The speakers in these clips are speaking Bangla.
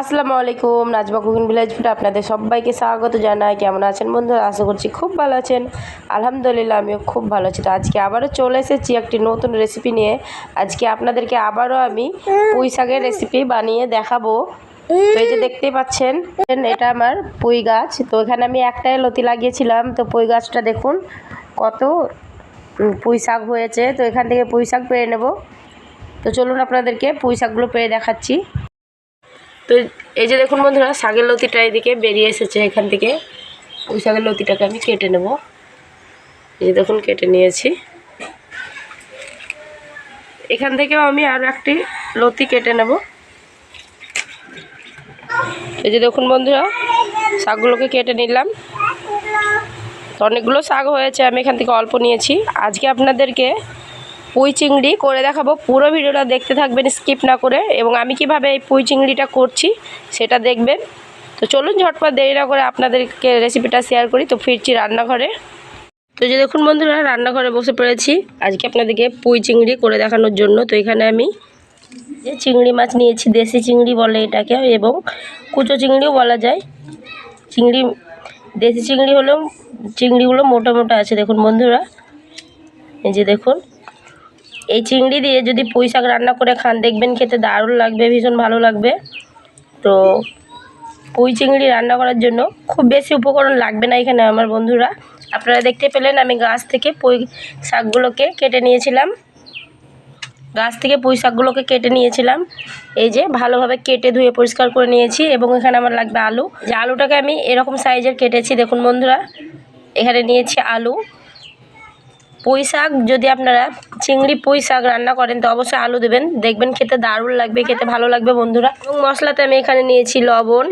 আসসালামু আলাইকুম নাজমা কুকিং ভিলেজ ফুড আপনাদের সবাইকে স্বাগত জানাই। কেমন আছেন বন্ধুরা? আশা করছি খুব ভালো আছেন। আলহামদুলিল্লাহ আমিও খুব ভালো আছি। তো আজকে আবারও চলে এসেছি একটি নতুন রেসিপি নিয়ে। আজকে আপনাদেরকে আবারও আমি পুঁই শাকের রেসিপি বানিয়ে দেখাবো। তো এই যে দেখতেই পাচ্ছেন, এটা আমার পুঁই গাছ। তো এখানে আমি একটাই লতি লাগিয়েছিলাম। তো পুঁই গাছটা দেখুন, কত পুঁই শাক হয়েছে। তো এখান থেকে পুঁই শাক পেরে নেব। তো চলুন আপনাদেরকে পুঁই শাকগুলো পেরে দেখাচ্ছি। তো এই যে দেখুন বন্ধুরা, শাকের লতিটা এদিকে বেরিয়ে এসেছে এখান থেকে। পুঁই শাকের লতিটাকে আমি কেটে নেব। এই যে দেখুন, কেটে নিয়েছি। এখান থেকেও আমি আরও একটি লতি কেটে নেব। এই যে দেখুন বন্ধুরা, শাকগুলোকে কেটে নিলাম। তো অনেকগুলো শাক হয়েছে, আমি এখান থেকে অল্প নিয়েছি। আজকে আপনাদেরকে পুঁই চিংড়ি করে দেখাবো। পুরো ভিডিওটা দেখতে থাকবেন, স্কিপ না করে। এবং আমি কীভাবে এই পুঁই চিংড়িটা করছি, সেটা দেখবেন। তো চলুন ঝটপট, দেরি না করে আপনাদেরকে রেসিপিটা শেয়ার করি। তো ফিরছি রান্নাঘরে। তো যে দেখুন বন্ধুরা, রান্নাঘরে বসে পড়েছি। আজকে আপনাদেরকে পুঁই চিংড়ি করে দেখানোর জন্য। তো এখানে আমি যে চিংড়ি মাছ নিয়েছি, দেশি চিংড়ি বলে এটাকে, এবং কুচো চিংড়িও বলা যায়। চিংড়ি, দেশি চিংড়ি হলেও চিংড়িগুলো মোটা মোটা আছে, দেখুন বন্ধুরা। এই যে দেখুন, এই চিংড়ি দিয়ে যদি পুঁই শাক রান্না করে খান, দেখবেন খেতে দারুণ লাগবে, ভীষণ ভালো লাগবে। তো পুঁই চিংড়ি রান্না করার জন্য খুব বেশি উপকরণ লাগবে না এখানে আমার বন্ধুরা। আপনারা দেখতে পেলেন, আমি গাছ থেকে পুঁই শাকগুলোকে কেটে নিয়েছিলাম। গাছ থেকে পুঁই শাকগুলোকে কেটে নিয়েছিলাম। এই যে ভালোভাবে কেটে ধুয়ে পরিষ্কার করে নিয়েছি এবং এখানে আমার লাগবে আলু। যে আলুটাকে আমি এরকম সাইজের কেটেছি, দেখুন বন্ধুরা, এখানে নিয়েছি আলু। পুঁই শাক, যদি আপনারা চিংড়ি পুঁই শাক রান্না করেন, তো অবশ্যই আলু দেবেন। দেখবেন খেতে দারুণ লাগবে, খেতে ভালো লাগবে বন্ধুরা। এবং মশলাতে আমি এখানে নিয়েছি লবণ,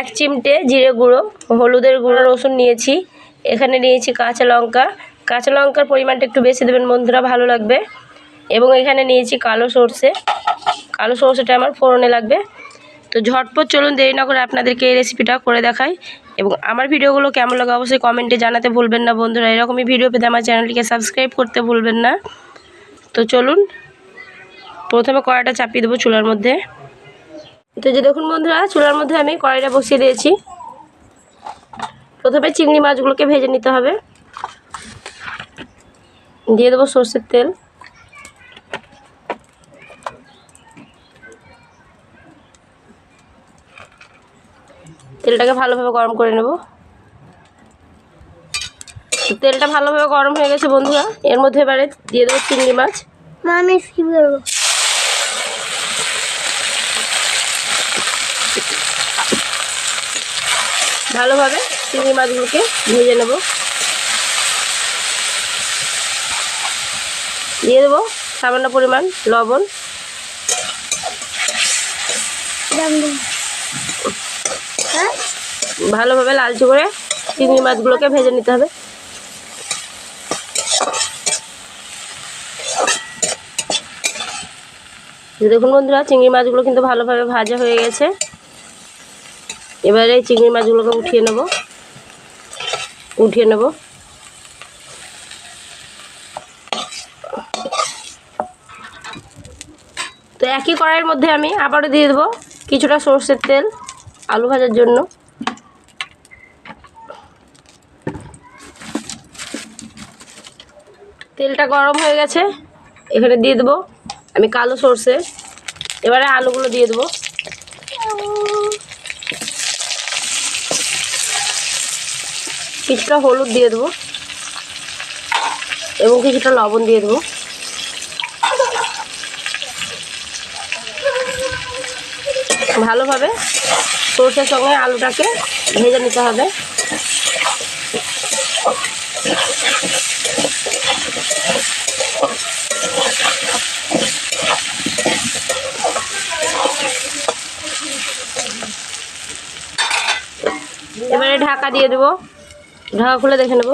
এক চিমটে জিরে গুঁড়ো, হলুদের গুঁড়ো, রসুন নিয়েছি। এখানে নিয়েছি কাঁচা লঙ্কা। কাঁচা লঙ্কার পরিমাণটা একটু বেশি দেবেন বন্ধুরা, ভালো লাগবে। এবং এখানে নিয়েছি কালো সর্ষে। কালো সর্ষেটা আমার ফোড়নে লাগবে। তো ঝটপট চলুন, দেরি না করে আপনাদেরকে এই রেসিপিটা করে দেখাই। এবং আমার ভিডিওগুলো কেমন লাগে অবশ্যই কমেন্টে জানাতে ভুলবেন না বন্ধুরা। এরকমই ভিডিও পেতে আমার চ্যানেলটিকে সাবস্ক্রাইব করতে ভুলবেন না। তো চলুন, প্রথমে কড়াইটা চাপিয়ে দেবো চুলার মধ্যে। তো যে দেখুন বন্ধুরা, চুলার মধ্যে আমি কড়াইটা বসিয়ে দিয়েছি। প্রথমে চিংড়ি মাছগুলোকে ভেজে নিতে হবে। দিয়ে দেবো সর্ষের তেল। তেলটাকে ভালোভাবে গরম করে নেব। তেলটা ভালোভাবে গরম হয়ে গেছে বন্ধুরা। এর মধ্যে এবারে দিয়ে দেবো চিংড়ি মাছ। আমি কি ভালোভাবে চিংড়ি মাছগুলোকে ভেজে নেব। দিয়ে দেবো সামান্য পরিমাণ লবণ। হ্যাঁ? ভালোভাবে লালচে করে চিংড়ি মাছগুলোকে ভেজে নিতে হবে। দেখুন বন্ধুরা, চিংড়ি মাছগুলো কিন্তু ভালোভাবে ভাজা হয়ে গেছে। এবারে চিংড়ি মাছগুলোকে উঠিয়ে নেব। উঠিয়ে নেব। তো একই কড়াইয়ের মধ্যে আমি আবারও দিয়ে দেবো কিছুটা সর্ষের তেল। আলু ভাজার জন্য। তেলটা গরম হয়ে গেছে, এখানে দিয়ে দেবো আমি কালো সর্ষে। এবারে আলুগুলো দিয়ে দেবো। কিছুটা হলুদ দিয়ে দেবো এবং কিছুটা লবণ দিয়ে দেবো। ভালোভাবে সর্ষের সঙ্গে আলুটাকে ভেজে নিতে হবে। এবারে ঢাকা দিয়ে দেবো। ঢাকা খুলে দেখে নেব।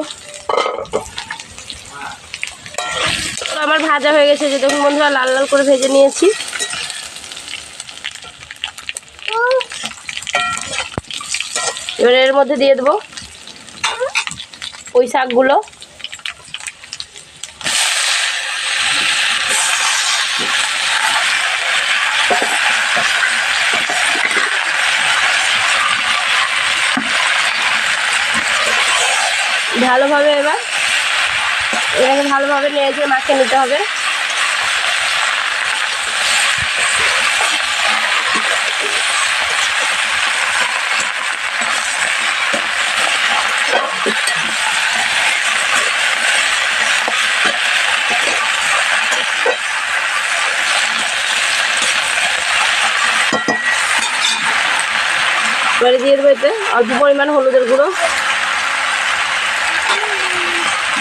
আমার ভাজা হয়ে গেছে, যে দেখুন বন্ধুরা, লাল লাল করে ভেজে নিয়েছি। এবার এর মধ্যে দিয়ে দেবো ওই শাকগুলো। ভালোভাবে এবার এটাকে ভালোভাবে নেড়ে মাখিয়ে নিতে হবে। এবারে দিয়ে দেবো এতে। অল্প পরিমাণ হলুদের গুঁড়ো।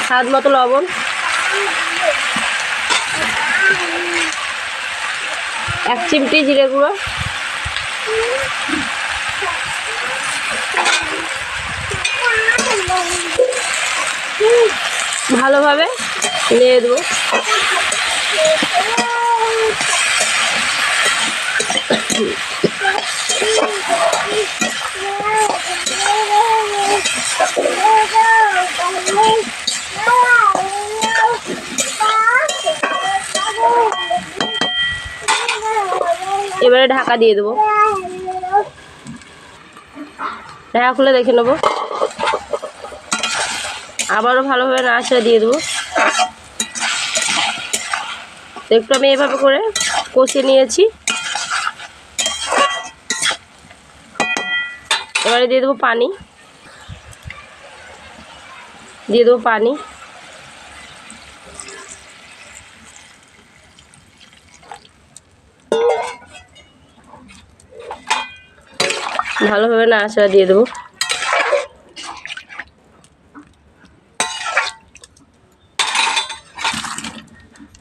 স্বাদ মতো লবণ। এক চিমটি জিরে গুঁড়ো। ভালোভাবে নিয়ে দেবো। এবারে ঢাকা দিয়ে দেবো। ঢাকা খুলে দেখে নেব। আবারও ভালোভাবে নাড়াচাড়া দিয়ে দেবো। একটু আমি এভাবে করে কষিয়ে নিয়েছি। এবারে দিয়ে দেবো পানি। দিয়ে দেবো পানি। ভালোভাবে নাড়াচাড়া দিয়ে দেবো।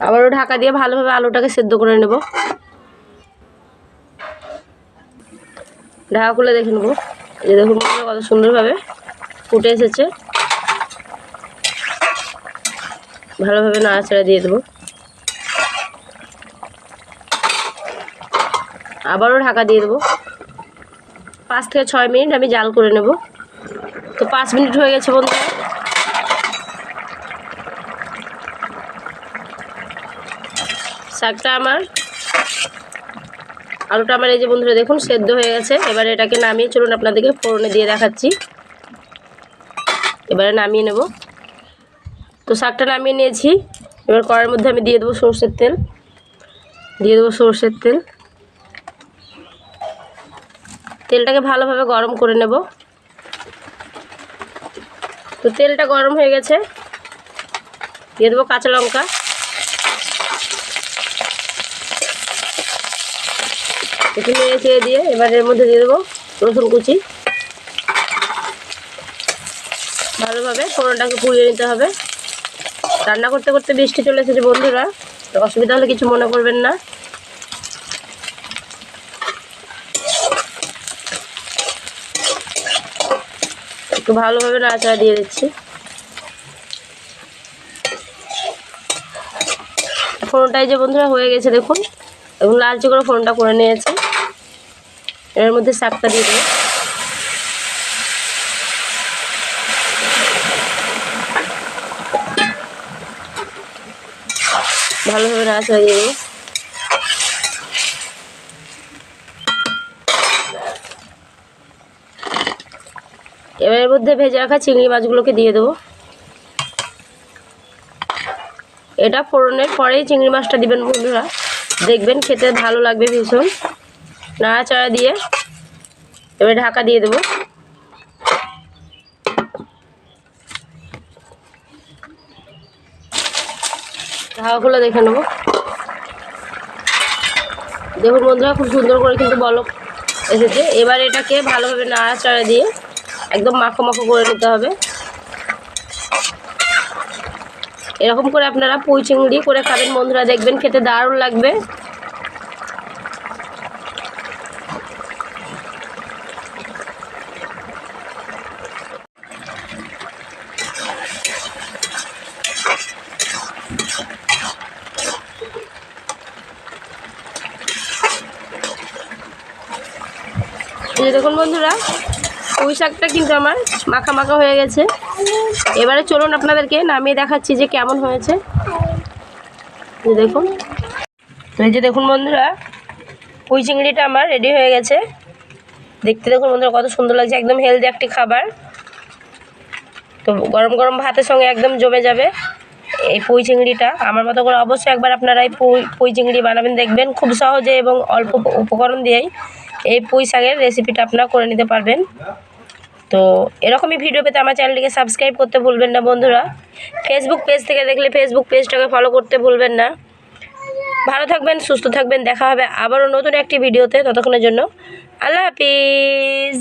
আবারও ঢাকা দিয়ে ভালোভাবে আলুটাকে সেদ্ধ করে নেব। ঢাকা খুলে দেখে নেব। এই দেখুন কত সুন্দরভাবে ফুটে এসেছে। ভালোভাবে নাড়াচাড়া দিয়ে দেবো। আবারও ঢাকা দিয়ে দেবো। পাঁচ থেকে ছয় মিনিট আমি জাল করে নেব। তো পাঁচ মিনিট হয়ে গেছে বন্ধুরা। শাকটা আমার, আলুটা আমার এই যে বন্ধুরা দেখুন সেদ্ধ হয়ে গেছে। এবারে এটাকে নামিয়ে চলুন আপনাদেরকে ফোড়নে দিয়ে দেখাচ্ছি। এবারে নামিয়ে নেব। তো শাকটা নামিয়ে নিয়েছি। এবার কড়াইয়ের মধ্যে আমি দিয়ে দেবো সর্ষের তেল। দিয়ে দেবো সর্ষের তেল। তেলটাকে ভালোভাবে গরম করে নেব। তো তেলটা গরম হয়ে গেছে। দিয়ে দেবো কাঁচা লঙ্কা। একটু নেড়ে চেড়ে দিয়ে এবার এর মধ্যে দিয়ে দেবো রসুন কুচি। ভালোভাবে ফোড়নটাকে পুড়িয়ে নিতে হবে। রান্না করতে করতে বৃষ্টি চলে এসেছে বন্ধুরা। অসুবিধা হলে কিছু মনে করবেন না। একটু ভালোভাবে নাড়াচাড়া দিয়ে দিচ্ছি। ফোড়নটাই যে বন্ধুরা হয়ে গেছে দেখুন, এবং লালচে করে ফোড়নটা করে নিয়েছে। এর মধ্যে শাকটা দিয়ে দেবো। ভালোভাবে নাড়াচাড়া দিয়ে দেবো। এবার এর মধ্যে ভেজে রাখা চিংড়ি মাছগুলোকে দিয়ে দেবো। এটা ফোড়নের পরেই চিংড়ি মাছটা দিবেন বন্ধুরা। দেখবেন খেতে ভালো লাগবে ভীষণ। নাড়াচাড়া দিয়ে এবার ঢাকা দিয়ে দেবো। ঢাকাগুলো দেখে নেব। দেখুন বন্ধুরা, খুব সুন্দর করে কিন্তু বলক এসেছে। এবার এটাকে ভালোভাবে নাড়াচাড়া দিয়ে একদম মাখো মাখো করে নিতে হবে। এরকম করে আপনারা পুঁই চিংড়ি করে খাবেন বন্ধুরা, দেখবেন খেতে দারুণ লাগবে। দেখুন বন্ধুরা পুঁই শাকটা কিন্তু আমার মাখা মাখা হয়ে গেছে। এবারে চলুন আপনাদেরকে নামিয়ে দেখাচ্ছি যে কেমন হয়েছে। দেখুন। এই যে দেখুন বন্ধুরা, পুঁই চিংড়িটা আমার রেডি হয়ে গেছে। দেখতে দেখুন বন্ধুরা, কত সুন্দর লাগছে। একদম হেলদি একটি খাবার। তো গরম গরম ভাতের সঙ্গে একদম জমে যাবে এই পুঁই চিংড়িটা। আমার মতো করে অবশ্যই একবার আপনারা এই পুঁই পুঁই চিংড়ি বানাবেন, দেখবেন খুব সহজে এবং অল্প উপকরণ দিয়েই এই পুঁই শাকের রেসিপিটা আপনারা করে নিতে পারবেন। তো এরকমই ভিডিও পেতে আমার চ্যানেলটিকে সাবস্ক্রাইব করতে ভুলবেন না বন্ধুরা। ফেসবুক পেজ থেকে দেখলে ফেসবুক পেজটাকে ফলো করতে ভুলবেন না। ভালো থাকবেন, সুস্থ থাকবেন, দেখা হবে আবারও নতুন একটি ভিডিওতে ততক্ষণের জন্য। আল্লাহ হাফিজ।